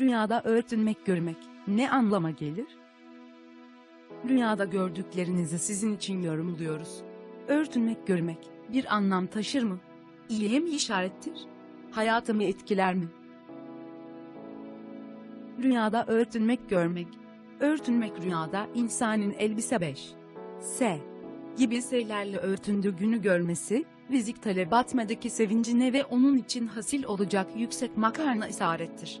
Rüyada örtünmek görmek ne anlama gelir? Rüyada gördüklerinizi sizin için yorumluyoruz. Örtünmek görmek bir anlam taşır mı? İyiye mi işarettir? Hayatımı etkiler mi? Rüyada örtünmek görmek. Örtünmek rüyada insanın elbise 5. S. gibi şeylerle örtündüğü günü görmesi, rizik talebatmedeki sevincine ve onun için hasil olacak yüksek makarna isarettir.